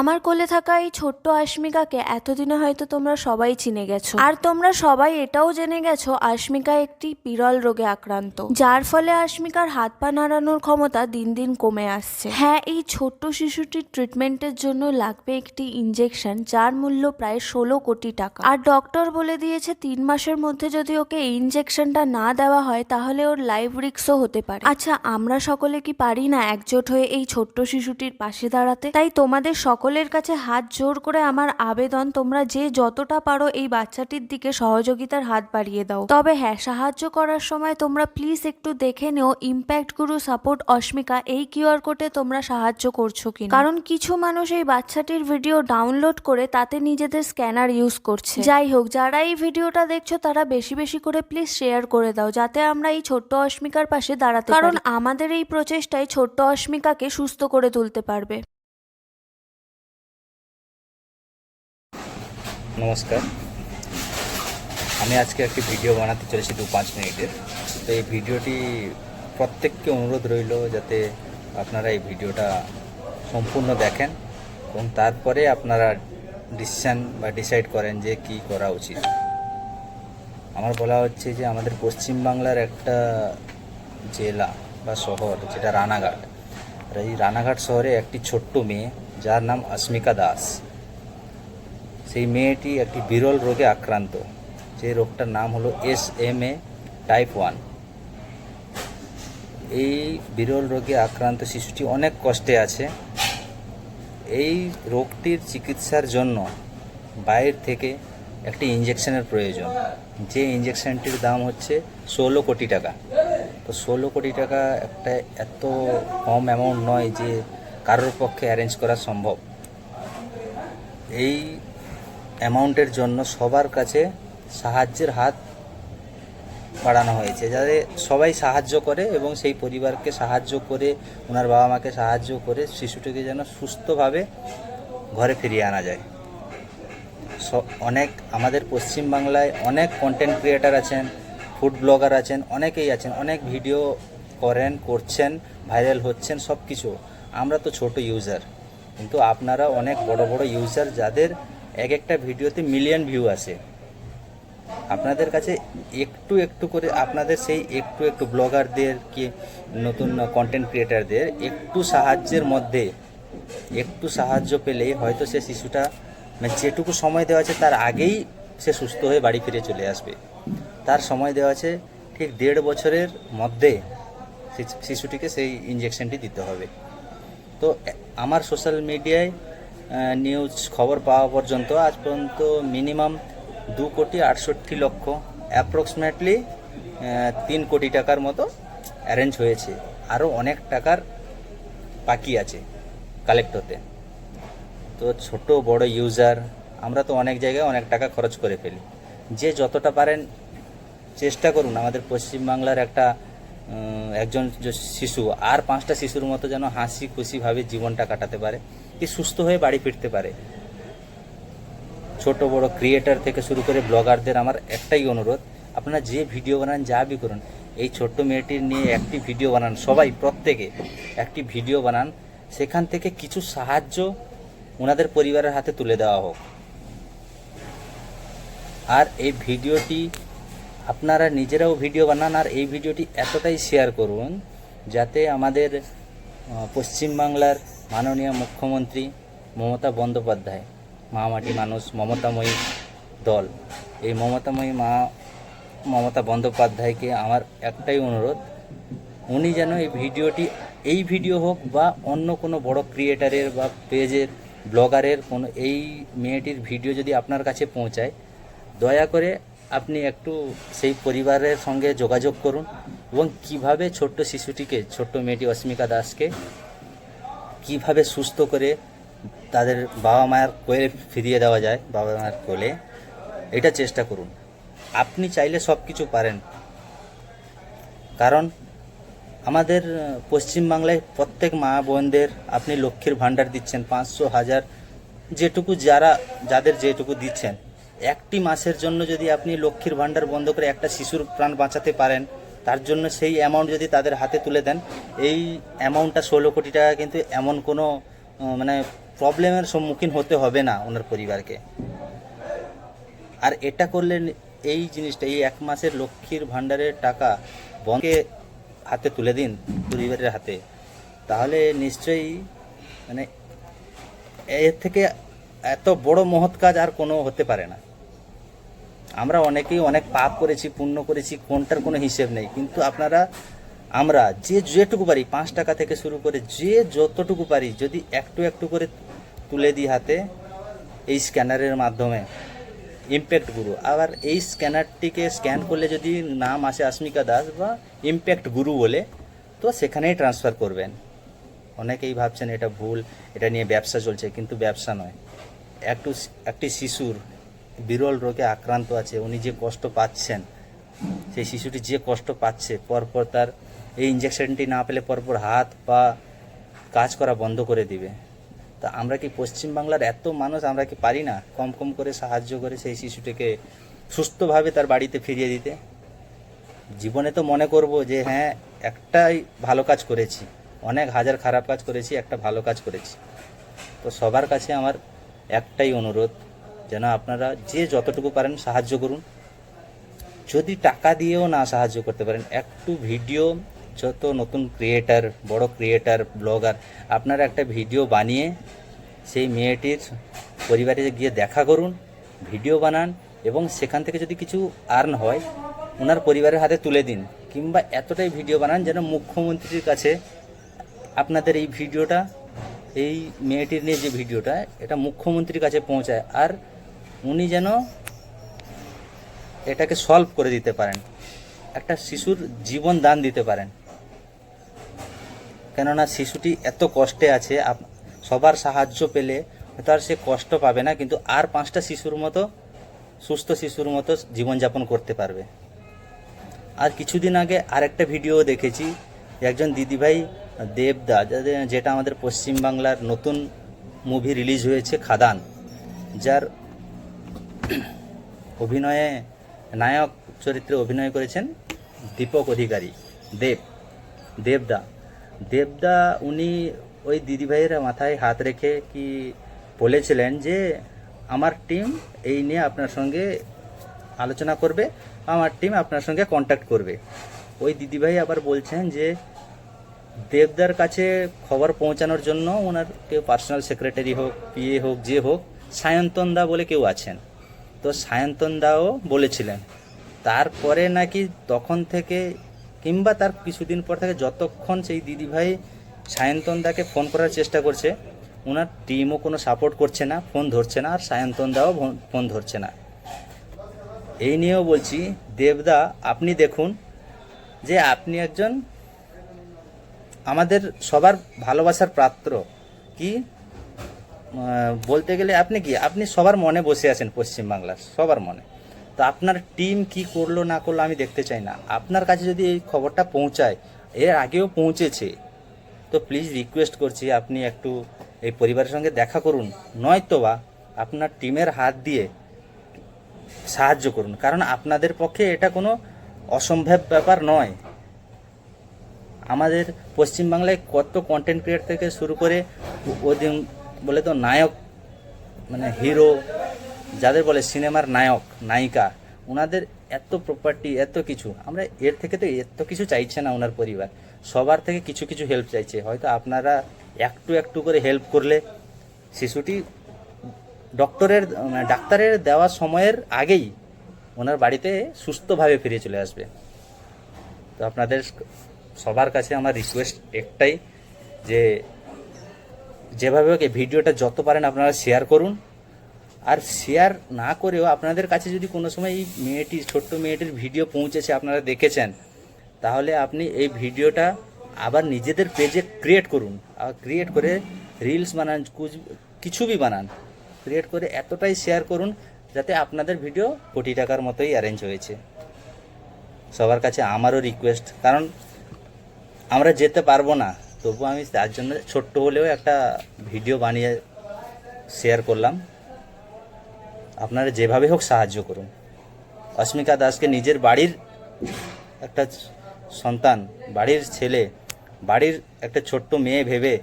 আমার কোলে থাকা এই ছোট্ট আশ্মিকাকে এতদিনে হয়তো তোমরা সবাই চিনে গেছো। আর তোমরা সবাই এটাও জেনে গেছো, আশ্মিকা একটি বিরল রোগে আক্রান্ত। যার ফলে আশ্মিকার হাত পা নাড়ানোর ক্ষমতা দিন দিন কমে আসছে। হ্যাঁ এই ছোট্ট শিশুটির ট্রিটমেন্টের জন্য লাগবে একটি ইনজেকশন, যার মূল্য প্রায় ষোলো কোটি টাকা। আর ডক্টর বলে দিয়েছে, তিন মাসের মধ্যে যদি ওকে এই ইনজেকশনটা না দেওয়া হয়, তাহলে ওর লাইফ রিস্কও হতে পারে। আচ্ছা আমরা সকলে কি পারি না একজোট হয়ে এই ছোট্ট শিশুটির পাশে দাঁড়াতে? তাই তোমাদের সকলের কাছে হাত জোর করে আমার আবেদন, তোমরা যে যতটা পারো এই বাচ্চাটির দিকে সহযোগিতার হাত বাড়িয়ে দাও। তবে হ্যাঁ সাহায্য করার সময় তোমরা প্লিজ একটু দেখে নিও ইম্প্যাক্ট গুরু সাপোর্ট অস্মিকা, এই কিউআর কোডে তোমরা সাহায্য করছ কি কারণ কিছু মানুষ এই বাচ্চাটির ভিডিও ডাউনলোড করে তাতে নিজেদের স্ক্যানার ইউজ করছে। যাই হোক, যারা এই ভিডিওটা দেখছ, তারা বেশি বেশি করে প্লিজ শেয়ার করে দাও, যাতে আমরা এই ছোট্ট অস্মিকার পাশে দাঁড়াতে কারণ আমাদের এই প্রচেষ্টায় ছোট্ট অস্মিকাকে সুস্থ করে তুলতে পারবে। নমস্কার। আমি আজকে একটি ভিডিও বানাতে চলেছি দু পাঁচ মিনিটের। তো এই ভিডিওটি প্রত্যেককে অনুরোধ রইল যাতে আপনারা এই ভিডিওটা সম্পূর্ণ দেখেন এবং তারপরে আপনারা ডিসিশান বা ডিসাইড করেন যে কি করা উচিত। আমার বলা হচ্ছে যে আমাদের পশ্চিমবাংলার একটা জেলা বা শহর, যেটা রানাঘাট, এই রানাঘাট শহরে একটি ছোট্ট মেয়ে যার নাম অস্মিকা দাস। সেই মেয়েটি একটি বিরল রোগে আক্রান্ত। যে রোগটার নাম হলো S M A type one এই বিরল রোগে আক্রান্ত শিশুটি অনেক কষ্টে আছে। এই রোগটির চিকিৎসার জন্য বাইরে থেকে একটি ইঞ্জেকশনের প্রয়োজন। যে ইঞ্জেকশনটির দাম হচ্ছে ষোলো কোটি টাকা। তো ষোলো কোটি টাকা একটা এত কম অ্যামাউন্ট নয় যে কারোর পক্ষে অ্যারেঞ্জ করা সম্ভব। এই অ্যামাউন্টের জন্য সবার কাছে সাহায্যের হাত বাড়ানো হয়েছে। যাতে সবাই সাহায্য করে এবং সেই পরিবারকে সাহায্য করে, ওনার বাবা মাকে সাহায্য করে শিশুটিকে যেন সুস্থভাবে ঘরে ফিরিয়ে আনা যায়। অনেক আমাদের পশ্চিমবাংলায় অনেক কন্টেন্ট ক্রিয়েটার আছেন ফুড ব্লগার আছেন, অনেকেই আছেন, অনেক ভিডিও করেন, করছেন ভাইরাল হচ্ছেন সব কিছু আমরা তো ছোট ইউজার কিন্তু আপনারা অনেক বড় বড় ইউজার যাদের এক একটা ভিডিওতে মিলিয়ন ভিউ আসে। আপনাদের কাছে একটু একটু করে আপনাদের সেই একটু একটু ব্লগারদের কি নতুন কন্টেন্ট ক্রিয়েটারদের একটু সাহায্যের মধ্যে, একটু সাহায্য পেলেই হয়তো সে শিশুটা মানে যেটুকু সময় দেওয়া আছে তার আগেই সে সুস্থ হয়ে বাড়ি ফিরে চলে আসবে। তার সময় দেওয়া আছে ঠিক দেড় বছরের মধ্যে শিশুটিকে সেই ইঞ্জেকশনটি দিতে হবে। তো আমার সোশ্যাল মিডিয়ায় নিউজ খবর পাওয়া পর্যন্ত আজ পর্যন্ত মিনিমাম দু কোটি আটষট্টি লক্ষ অ্যাপ্রক্সিমেটলি তিন কোটি টাকার মতো অ্যারেঞ্জ হয়েছে। আরও অনেক টাকার বাকি আছে কালেক্ট হতে তো ছোট, বড় ইউজার আমরা তো অনেক জায়গায় অনেক টাকা খরচ করে ফেলি। যে যতটা পারেন চেষ্টা করুন। আমাদের পশ্চিমবাংলার একটা একজন শিশু, আর পাঁচটা শিশুর মতো যেন হাসি খুশিভাবে জীবনটা কাটাতে পারে। কি সুস্থ হয়ে বাড়ি ফিরতে পারে। ছোট, বড় ক্রিয়েটার থেকে শুরু করে ব্লগারদের আমার একটাই অনুরোধ, আপনারা যে ভিডিও বানান, যা বি করুন, এই ছোট্ট মেয়েটির নিয়ে একটি ভিডিও বানান, সবাই, প্রত্যেকে একটি ভিডিও বানান, সেখান থেকে কিছু সাহায্য ওনাদের পরিবারের হাতে তুলে দেওয়া হোক। আর এই ভিডিওটি আপনারা নিজেরাও ভিডিও বানান, আর এই ভিডিওটি এতটাই শেয়ার করুন, যাতে আমাদের পশ্চিমবাংলার মাননীয় মুখ্যমন্ত্রী মমতা বন্দ্যোপাধ্যায় মামাটি মানুষ মমতাময়ী দল। এই মমতাময়ী মা, মমতা বন্দ্যোপাধ্যায়কে আমার একটাই অনুরোধ, উনি যেন এই ভিডিওটি, এই ভিডিও হোক বা অন্য কোনো বড় ক্রিয়েটারের বা পেজের, ব্লগারের কোনো এই মেয়েটির ভিডিও যদি আপনার কাছে পৌঁছায়, দয়া করে আপনি একটু সেই পরিবারের সঙ্গে যোগাযোগ করুন এবং কীভাবে ছোট্ট শিশুটিকে, ছোট্ট মেয়েটি অস্মিকা দাসকে কীভাবে সুস্থ করে তাদের বাবা মায়ের কোলে ফিরিয়ে দেওয়া যায়, বাবা মায়ের কোলে, এটা চেষ্টা করুন। আপনি চাইলে সব কিছু পারেন। কারণ আমাদের পশ্চিমবাংলায় প্রত্যেক মা বোনদের আপনি লক্ষ্মীর ভাণ্ডার দিচ্ছেন পাঁচশো হাজার যেটুকু যারা, যাদের যেটুকু দিচ্ছেন। একটি মাসের জন্য যদি আপনি লক্ষ্মীর ভাণ্ডার বন্ধ করে একটা শিশুর প্রাণ বাঁচাতে পারেন তার জন্য সেই অ্যামাউন্ট যদি তাদের হাতে তুলে দেন, এই অ্যামাউন্টটা ষোলো কোটি টাকা কিন্তু এমন কোনো মানে প্রবলেমের সম্মুখীন হতে হবে না ওনার পরিবারকে। আর এটা করলে এই জিনিসটা, এই এক মাসের লক্ষ্মীর ভাণ্ডারের টাকা বনকে হাতে তুলে দিন পরিবারের হাতে, তাহলে নিশ্চয়ই মানে এর থেকে এত বড় মহৎ কাজ আর কোনো হতে পারে না। আমরা অনেকেই অনেক পাপ করেছি, পুণ্য করেছি, কোনটার কোনো হিসেব নেই। কিন্তু আপনারা, আমরা যে যেটুকু পারি, পাঁচ টাকা থেকে শুরু করে যে যতটুকু পারি, যদি একটু একটু করে তুলে দিই হাতে, এই স্ক্যানারের মাধ্যমে, ইম্প্যাক্ট গুরু। আবার এই স্ক্যানারটিকে স্ক্যান করলে যদি নাম আসে আসমিকা দাস বা ইম্প্যাক্ট গুরু বলে, তো সেখানেই ট্রান্সফার করবেন। অনেকেই ভাবছেন এটা ভুল, এটা নিয়ে ব্যবসা চলছে, কিন্তু ব্যবসা নয়। একটু, একটি শিশুর বিরল রোগে আক্রান্ত আছে, উনি যে কষ্ট পাচ্ছেন, সেই শিশুটি যে কষ্ট পাচ্ছে, পরপর তার এই ইঞ্জেকশনটি না পেলে পরপর হাত পা কাজ করা বন্ধ করে দিবে। তা আমরা কি পশ্চিমবাংলার এত মানুষ আমরা কি পারি না কম কম করে সাহায্য করে সেই শিশুটিকে সুস্থভাবে তার বাড়িতে ফিরিয়ে দিতে? জীবনে তো মনে করব যে হ্যাঁ একটাই ভালো কাজ করেছি। অনেক হাজার খারাপ কাজ করেছি, একটা ভালো কাজ করেছি। তো সবার কাছে আমার একটাই অনুরোধ যেন আপনারা যে যতটুকু পারেন সাহায্য করুন। যদি টাকা দিয়েও না সাহায্য করতে পারেন, একটু ভিডিও, যত নতুন ক্রিয়েটার বড় ক্রিয়েটার ব্লগার আপনারা একটা ভিডিও বানিয়ে সেই মেয়েটির পরিবারে গিয়ে দেখা করুন, ভিডিও বানান এবং সেখান থেকে যদি কিছু আর্ন হয় ওনার পরিবারের হাতে তুলে দিন কিংবা এতটাই ভিডিও বানান যেন মুখ্যমন্ত্রীর কাছে আপনাদের এই ভিডিওটা, এই মেয়েটির নিয়ে যে ভিডিওটা, এটা মুখ্যমন্ত্রীর কাছে পৌঁছায়। আর উনি যেন এটাকে সলভ করে দিতে পারেন। একটা শিশুর জীবন দান দিতে পারেন। কেননা শিশুটি এত কষ্টে আছে সবার সাহায্য পেলে হয়তো আর সে কষ্ট পাবে না, কিন্তু আর পাঁচটা শিশুর মতো, সুস্থ শিশুর মতো জীবনযাপন করতে পারবে। আর কিছুদিন আগে আরেকটা ভিডিও দেখেছি একজন দিদিভাই দেবদা যেটা আমাদের পশ্চিমবাংলার নতুন মুভি রিলিজ হয়েছে, খাদান, যার অভিনয়ে, নায়ক চরিত্রে অভিনয় করেছেন দীপক অধিকারী, দেব, দেবদা। দেবদা, উনি ওই দিদিভাইয়ের মাথায় হাত রেখে কি বলেছিলেন যে, আমার টিম এই নিয়ে আপনার সঙ্গে আলোচনা করবে, আমার টিম আপনার সঙ্গে কন্ট্যাক্ট করবে। ওই দিদিভাই আবার বলছেন যে, দেবদার কাছে খবর পৌঁছানোর জন্য ওনার কেউ পার্সোনাল সেক্রেটারি হোক পিএ হোক, যে হোক, সায়ন্তন দা বলে কেউ আছেন। তো সায়ন্তন দাও বলেছিলেন। তারপরে নাকি তখন থেকে কিংবা তার কিছুদিন পর থেকে যতক্ষণ সেই দিদিভাই সায়ন্তন দাকে ফোন করার চেষ্টা করছে ওনার টিমও কোনো সাপোর্ট করছে না ফোন ধরছে না, আর সায়ন্তন দাও ফোন ধরছে না। এই নিয়েও বলছি, দেবদা, আপনি দেখুন যে আপনি একজন আমাদের সবার ভালোবাসার পাত্র। কি? বলতে গেলে আপনি কি, আপনি সবার মনে বসে আছেন পশ্চিমবাংলার, সবার মনে। তো আপনার টিম কি করল, না করল, আমি দেখতে চাই না। আপনার কাছে যদি এই খবরটা পৌঁছায়, এর আগেও পৌঁছেছে, তো প্লিজ রিকোয়েস্ট করছি আপনি একটু এই পরিবারের সঙ্গে দেখা করুন। নয়তো বা আপনার টিমের হাত দিয়ে সাহায্য করুন। কারণ আপনাদের পক্ষে এটা কোনো অসম্ভব ব্যাপার নয়। আমাদের পশ্চিমবাংলায় কত কন্টেন্ট ক্রিয়েট থেকে শুরু করে ওদিন বলে তো নায়ক মানে হিরো যাদের বলে সিনেমার নায়ক, নায়িকা ওনাদের এত প্রপার্টি এত কিছু। আমরা এর থেকে তো এত কিছু চাইছে না ওনার পরিবার। সবার থেকে কিছু কিছু হেল্প চাইছে। হয়তো আপনারা একটু একটু করে হেল্প করলে শিশুটি ডক্টরের মানে ডাক্তারের দেওয়া সময়ের আগেই ওনার বাড়িতে সুস্থভাবে ফিরে চলে আসবে। তো আপনাদের সবার কাছে আমার রিকোয়েস্ট একটাই যে যেভাবে হোক এই ভিডিওটা যত পারেন আপনারা শেয়ার করুন। আর শেয়ার না করেও আপনাদের কাছে যদি কোনো সময় এই মেয়েটি ছোট্ট মেয়েটির ভিডিও পৌঁছেছে, আপনারা দেখেছেন, তাহলে আপনি এই ভিডিওটা আবার নিজেদের পেজে ক্রিয়েট করুন। আর ক্রিয়েট করে রিলস বানান, কুছ- বি বানান। ক্রিয়েট করে এতটাই শেয়ার করুন, যাতে আপনাদের ভিডিও কোটি টাকার মতোই অ্যারেঞ্জ হয়েছে। সবার কাছে আমারও রিকোয়েস্ট কারণ আমরা যেতে পারব না। তবু আমি তার জন্য ছোট্ট হলেও একটা ভিডিও বানিয়ে শেয়ার করলাম। আপনারা যেভাবে হোক সাহায্য করুন। অস্মিকা দাসকে নিজের বাড়ির একটা সন্তান, বাড়ির ছেলে, বাড়ির একটা ছোট্ট মেয়ে ভেবে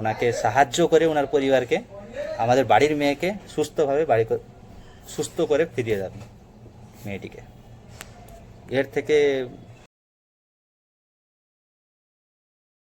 ওনাকে সাহায্য করে ওনার পরিবারকে, আমাদের বাড়ির মেয়েকে সুস্থভাবে বাড়ি সুস্থ করে ফিরিয়ে দেবেন মেয়েটিকে। এর থেকে